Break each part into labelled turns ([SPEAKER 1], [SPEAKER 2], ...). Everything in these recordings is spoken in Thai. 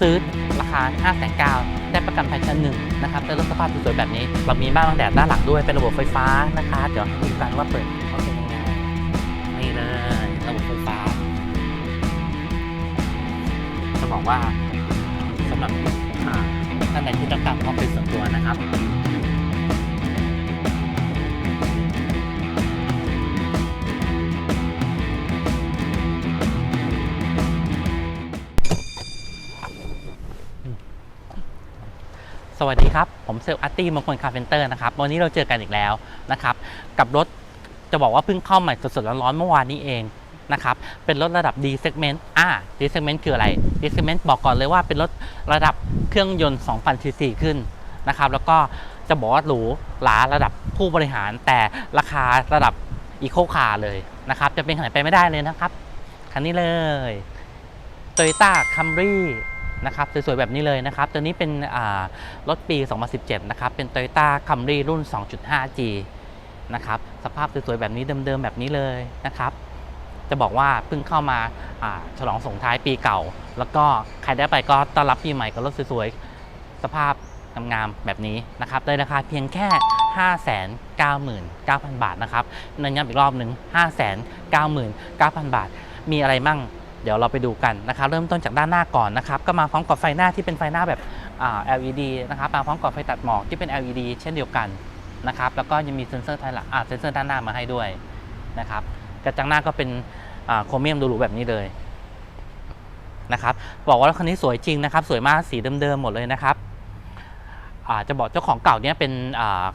[SPEAKER 1] ซื้อราคา5 9 0 0 0ได้ประกันภัยชั้นหนึ่งนะครับได้รถสภาพสวยๆแบบนี้ เรามีบ้านบังแดดด้านหลังด้วย เป็นระบบไฟฟ้านะคะ เดี๋ยวให้ดูกันว่าเปิดเขาเป็นยังไงนี่เลยระบบไฟฟ้า จะบอกว่าสำหรับท่านใดที่ต้องการความเป็นส่วนตัวนะครับ สวัสดีครับ ผมเซลล์อาร์ตี้มงคลคาร์เพนเตอร์นะครับ วันนี้เราเจอกันอีกแล้วนะครับ กับรถจะบอกว่าเพิ่งเข้าใหม่สดๆร้อนๆเมื่อวานนี้เองนะครับ เป็นรถระดับ D segment อ่า D segment คืออะไร D segment บอกก่อนเลยว่าเป็นรถระดับเครื่องยนต์ 2,000 ซีซีขึ้นนะครับ แล้วก็จะบอกว่าหรูหราระดับผู้บริหารแต่ราคาระดับอีโคคาร์เลยนะครับ จะเป็นขนาดไปไม่ได้เลยนะครับ คันนี้เลย Toyota Camry นะครับสวยๆแบบนี้เลยนะครับ ตัวนี้เป็นรถปี 2017 นะครับ เป็น Toyota Camry รุ่น 2.5G นะครับสภาพสวยๆแบบนี้เดิมๆแบบนี้เลยนะครับ จะบอกว่าเพิ่งเข้ามาอ่าฉลองส่งท้ายปีเก่า แล้วก็ใครได้ไปก็ต้อนรับปีใหม่กับรถสวยๆสภาพงามๆแบบนี้นะครับในราคาเพียงแค่ 599,000 บาทนะครับเน้นย้ำอีกรอบหนึ่ง599,000 บาท มีอะไรมั่ง เดี๋ยวเราไปดูกันนะครับเริ่มต้นจากด้านหน้าก่อนนะครับก็มาพร้อมกับไฟหน้าที่เป็นไฟหน้าแบบ LED นะครับมาพร้อมกับไฟตัดหมอกที่เป็น LED เช่นเดียวกันนะครับแล้วก็ยังมีเซ็นเซอร์ท้ายหลังเซ็นเซอร์ด้านหน้ามาให้ด้วยนะครับกระจังหน้าก็เป็นโครเมียมดูหรูแบบนี้เลยนะครับบอกว่ารถคันนี้สวยจริงนะครับ สวยมากสีเดิมๆหมดเลยนะครับ จะบอกเจ้าของเก่าเนี่ยเป็น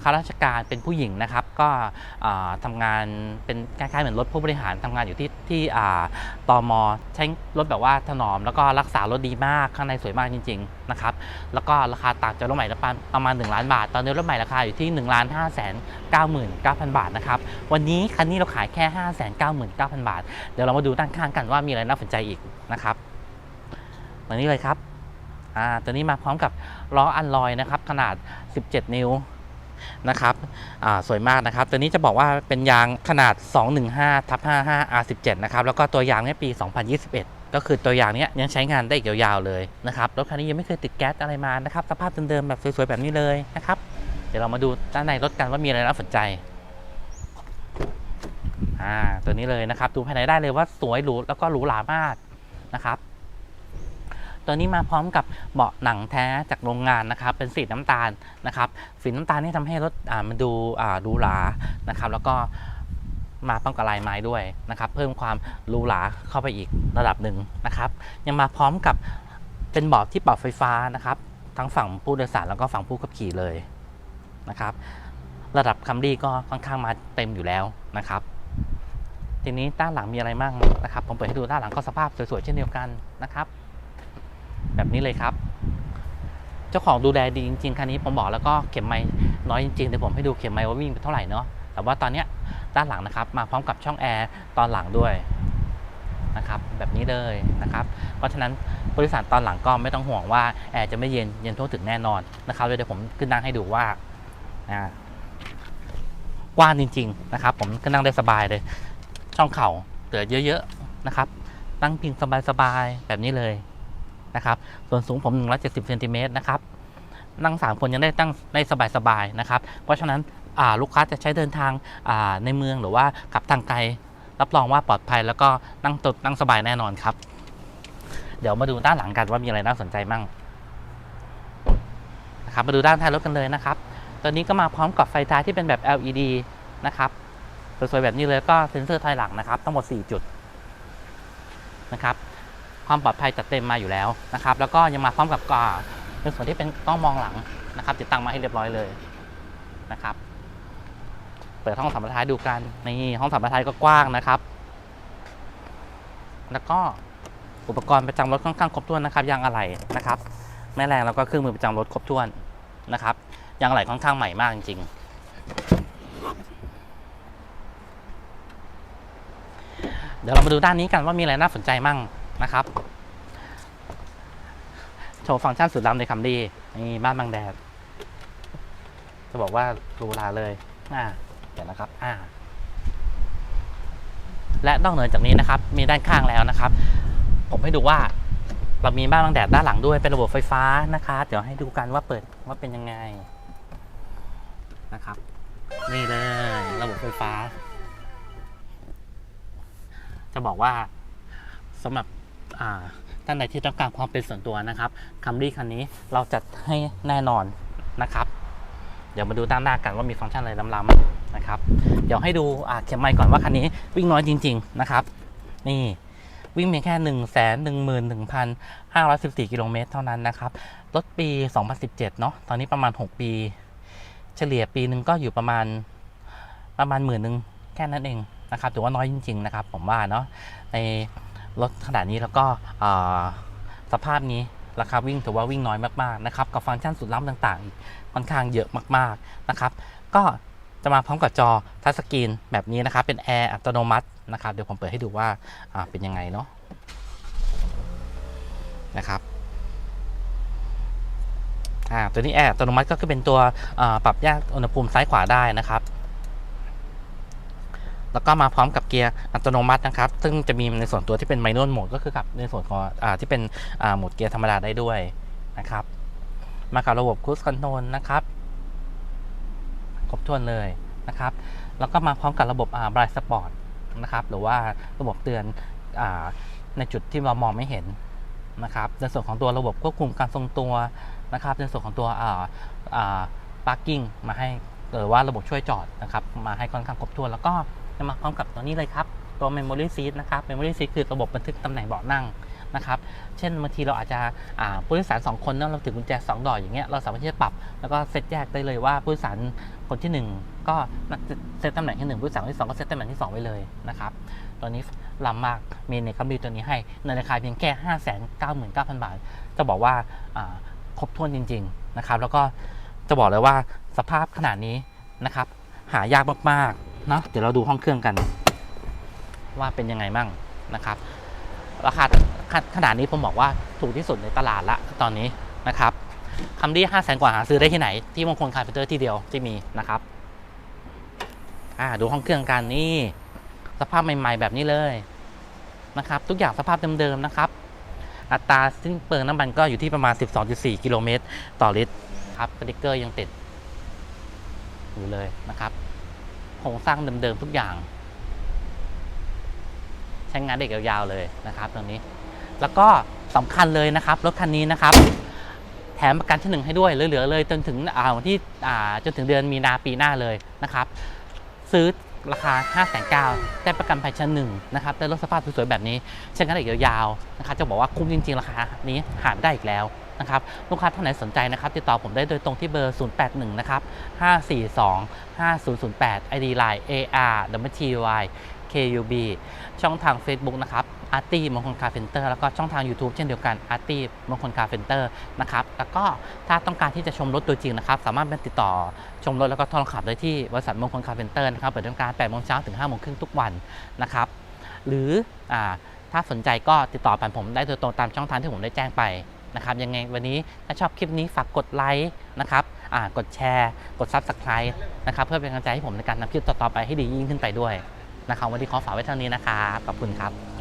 [SPEAKER 1] ข้าราชการเป็นผู้หญิงนะครับ ก็อ่าทำงานเป็นคล้ายๆเหมือนรถผู้บริหารทำงานอยู่ที่ที่ตอ่าตมใช้รถแบบว่าถนอม แล้วก็รักษารถดีมากข้างในสวยมากจริง ๆนะครับ แล้วก็ราคาต่างจากรถใหม่ละประมาณ 1 ล้านบาท ตอนนี้รถใหม่ราคาอยู่ที่1นึ่งล้านห้าแสนเก้าหมื่นเก้าพันบาทนะครับวันนี้คันนี้เราขายแค่5 9 9 0 0 0บาท เดี๋ยวเรามาดูด้านข้างกันว่ามีอะไรน่าสนใจอีกนะครับตัวนี้เลยครับ อ่าตัวนี้มาพร้อมกับล้ออันลอยนะครับขนาด 17 นิ้วนะครับอ่าสวยมากนะครับ ตัวนี้จะบอกว่าเป็นยางขนาด 215ทับ55 R17 นะครับแล้วก็ตัวยางเนี่ยปี 2021ก็คือตัวยางเนี้ยยังใช้งานได้อีกยาวๆเลยนะครับรถคันนี้ยังไม่เคยติดแก๊สอะไรมานะครับสภาพเดิมๆแบบสวยๆแบบนี้เลยนะครับ เดี๋ยวเรามาดูด้านในรถกันว่ามีอะไรน่าสนใจอ่าตัวนี้เลยนะครับ ดูภายในได้เลยว่าสวยหรูแล้วก็หรูหรามากนะครับ ตัวนี้มาพร้อมกับเบาะหนังแท้จากโรงงานนะครับ เป็นสีน้ำตาลนะครับสีน้ำตาลนี่ทำให้รถมันดูอ่าหรูหรานะครับ แล้วก็มาพร้อมกับลายไม้ด้วยนะครับ เพิ่มความหรูหราเข้าไปอีกระดับหนึ่งนะครับ ยังมาพร้อมกับเป็นเบาะที่ปรับไฟฟ้านะครับ ทั้งฝั่งผู้โดยสารแล้วก็ฝั่งผู้ขับขี่เลยนะครับ ระดับคัมรี่ก็ค่อนข้างมาเต็มอยู่แล้วนะครับทีนี้ด้านหลังมีอะไรบ้างนะครับ ผมเปิดให้ดูด้านหลังก็สภาพสวยๆเช่นเดียวกันนะครับ แบบนี้เลยครับ เจ้าของดูแลดีจริงๆคันนี้ผมบอกแล้วก็เข็มไม้น้อยจริงๆเดี๋ยวผมให้ดูเข็มไม้ว่าวิ่งไปเท่าไหร่เนาะแต่ว่าตอนนี้ด้านหลังนะครับ มาพร้อมกับช่องแอร์ตอนหลังด้วยนะครับแบบนี้เลยนะครับ เพราะฉะนั้นบริษัทตอนหลังก็ไม่ต้องห่วงว่าแอร์จะไม่เย็นเย็นทั่วถึงแน่นอนนะครับเดี๋ยวผมขึ้นนั่งให้ดูว่าอ่ากว้างจริง ๆ นะครับ ผมก็นั่งได้สบายเลย ช่องเข่าเหลือเยอะๆนะครับ นั่งพิงสบายๆแบบนี้เลย นะครับ ส่วนสูงผม 170เซนติเมตรนะครับ นั่ง 3 คนยังได้ตั้งได้สบายๆนะครับ เพราะฉะนั้นลูกค้าจะใช้เดินทางาในเมืองหรือว่าขับทางไกล รับรองว่าปลอดภัยแล้วก็นั่งตดนั่งสบายแน่นอนครับ เดี๋ยวมาดูด้านหลังกันว่ามีอะไรน่าสนใจมั่งนะครับมาดูด้านท้ายรถกันเลยนะครับ ตัวนี้ก็มาพร้อมกับไฟท้ายที่เป็นแบบ LED นะครับสวยๆแบบนี้เลยก็เซ็นเซอร์ถอยหลังนะครับ ทั้งหมด 4 จุดนะครับ ความปลอดภัยจัดเต็มมาอยู่แล้วนะครับ แล้วก็ยังมาพร้อมกับกาในส่วนที่เป็นกล้องมองหลังนะครับ ติดตั้งมาให้เรียบร้อยเลยนะครับ เปิดห้องสัมปทานดูกันนี่ห้องสัมปทานก็กว้างนะครับ แล้วก็อุปกรณ์ประจำรถค่อนข้างครบถ้วนนะครับยางอะไหล่นะครับแม่แรงแล้วก็เครื่องมือประจำรถครบถ้วนนะครับยางอะไหล่ค่อนข้างใหม่มากจริงๆเดี๋ยวเรามาดูด้านนี้กันว่ามีอะไรน่าสนใจมั่ง นะครับ โชว์ฟังก์ชันสุดล้ำในคัมดีนี่บ้านบางแดด จะบอกว่ารูหราเลยอ่าเห็นนะครับอ่าและนอกเหนือจากนี้นะครับ มีด้านข้างแล้วนะครับ ผมให้ดูว่าเรามีบ้านบังแดดด้านหลังด้วยเป็นระบบไฟฟ้านะคะ เดี๋ยวให้ดูกันว่าเปิดว่าเป็นยังไงนะครับ นี่เลยระบบไฟฟ้า จะบอกว่าสำหรับ ท่านใดที่ต้องการความเป็นส่วนตัวนะครับคัมรี่คันนี้เราจัดให้แน่นอนนะครับ เดี๋ยวมาดูด้านหน้ากันว่ามีฟังก์ชันอะไรล้ำๆนะครับ เดี๋ยวให้ดูอ่าเข็มไมค์ก่อนว่าคันนี้วิ่งน้อยจริง ๆนะครับ นี่วิ่งเพียงแค่1นึ่งแสนหนึ่งหมื่นหนึ่งพันห้าร้อยสิบสี่กิโลเมตรเท่านั้นนะครับ รถปี 2017 เนาะ ตอนนี้ประมาณ 6 ปี เฉลี่ยปีหนึ่งก็อยู่ประมาณประมาณหมื่นหนึ่งแค่นั้นเองนะครับ ถือว่าน้อยจริง ๆ นะครับ ผมว่าเนาะ ใน รถขนาดนี้แล้วก็สภาพนี้ราคาวิ่งถือว่าวิ่งน้อยมากๆนะครับกับฟังก์ชันสุดล้ำต่างๆค่อนข้างเยอะมากๆนะครับก็จะมาพร้อมกับจอทัชสกรีนแบบนี้นะครับ เป็นแอร์อัตโนมัตินะครับเดี๋ยวผมเปิดให้ดูว่าเป็นยังไงเนาะนะครับตัวนี้แอร์อัตโนมัติก็คือเป็นตัวปรับแยกอุณหภูมิซ้ายขวาได้นะครับ แล้วก็มาพร้อมกับเกียร์อัตโนมัตินะครับ ซึ่งจะมีในส่วนตัวที่เป็นไมโนวลโหมดก็คือกับในส่วนของอที่เป็นโหมดเกียร์ธรรมดาได้ด้วยนะครับ มากับระบบค u ู e คอนโทรลนะครับครบถ้วนเลยนะครับ แล้วก็มาพร้อมกับระบบอ่าบรายสปอร์ตนะครับ หรือว่าระบบเตือนอในจุดที่เรามองไม่เห็นนะครับ ในส่วนของตัวระบบควบคุมการทรงตัวนะครับ ในส่วนของตัวอ่าอ่า parking มาให้หรือว่าระบบช่วยจอดนะครับ มาให้ค่อนข้างครบถ้วนแล้วก็ จะมาพร้อมกับตัวนี้เลยครับ ตัว memory seat นะครับ memory seat คือระบบบันทึกตำแหน่งเบาะนั่งนะครับ เช่นบางทีเราอาจจะผู้โดยสาร 2 คนเนอะเราถือกุญแจ 2 ดอกอย่างเงี้ยเราสามารถที่จะปรับแล้วก็เซตแยกได้เลยว่าผู้โดยสารคนที่ 1 ก็เซตตำแหน่งที่ 1 ผู้โดยสารที่ 2 ก็เซตตำแหน่งที่ 2 ไว้เลยนะครับตัวนี้ล้ำมากมีในคัมรีตัวนี้ให้ในราคาเพียงแค่ 5 9 9 0 0 0 บาท จะบอกว่าอ่าครบถ้วนจริง ๆนะครับ แล้วก็จะบอกเลยว่าสภาพขนาดนี้นะครับหายากมากๆ เนาะเดี๋ยวเราดูห้องเครื่องกัน ว่าเป็นยังไงมั่งนะครับ ราคาขนาดนี้ผมบอกว่าถูกที่สุดในตลาดละตอนนี้นะครับคัมรี่ห้าแสนกว่าหาซื้อได้ที่ไหน ที่มงคลคาร์เพนเตอร์ที่เดียวที่มีนะครับอ่าดูห้องเครื่องกันนี่สภาพใหม่ ๆ แบบนี้เลยนะครับ ทุกอย่างสภาพเดิมๆนะครับ อัตราสิ้นเปลืองน้ำมันก็อยู่ที่ประมาณ 12.4 กิโลเมตรต่อลิตรครับสติกเกอร์ยังติดอยู่เลยนะครับ โครงสร้างเดิมๆทุกอย่าง ใช้งานได้อีกยาวๆเลยนะครับตรงนี้ แล้วก็สำคัญเลยนะครับรถคันนี้นะครับ แถมประกันชั้นหนึ่งให้ด้วยเหลือๆเลยจนถึงอ่าวันที่อ่าจนถึงเดือนมีนาปีหน้าเลยนะครับ ซื้อราคา 5 9 0 0 0ได้ประกันภัยชั้นหนึ่งนะครับ ได้รถสภาพสวยๆแบบนี้ใช้งานได้อีกยาวๆนะครับ จะบอกว่าคุ้มจริงๆ ราคานี้หาไม่ได้อีกแล้ว นะครับลูกค้าท่านไหนสนใจนะครับติดต่อผมได้โดยตรงที่เบอร์ 081 นะครับ 542 5008 ID Line AR WTY KUB ช่องทาง Facebook นะครับอาร์ตี้มงคลคาร์เพนเตอร์แล้วก็ช่องทาง YouTube เช่นเดียวกันอาร์ตี้มงคลคาร์เพนเตอร์นะครับแล้วก็ถ้าต้องการที่จะชมรถตัวจริงนะครับ สามารถมาติดต่อชมรถแล้วก็ทดลองขับได้ที่บริษัทมงคลคาร์เพนเตอร์นะครับเปิดทำการ8โมงเช้าถึง5โมงครึ่งทุกวันนะครับ หรืออถ้าสนใจก็ติดต่อผ่านผมได้โดยตรงตามช่องทางที่ผมได้แจ้งไป นะครับยังไงวันนี้ถ้าชอบคลิปนี้ฝากกดไลค์นะครับอ่ากดแชร์ กด Subscribe นะครับเพื่อเป็นกำลังใจให้ผมในการนำคลิปต่อๆไปให้ดียิ่งขึ้นไปด้วยนะครับวันนี้ขอฝากไว้เท่านี้นะครับขอบคุณครับ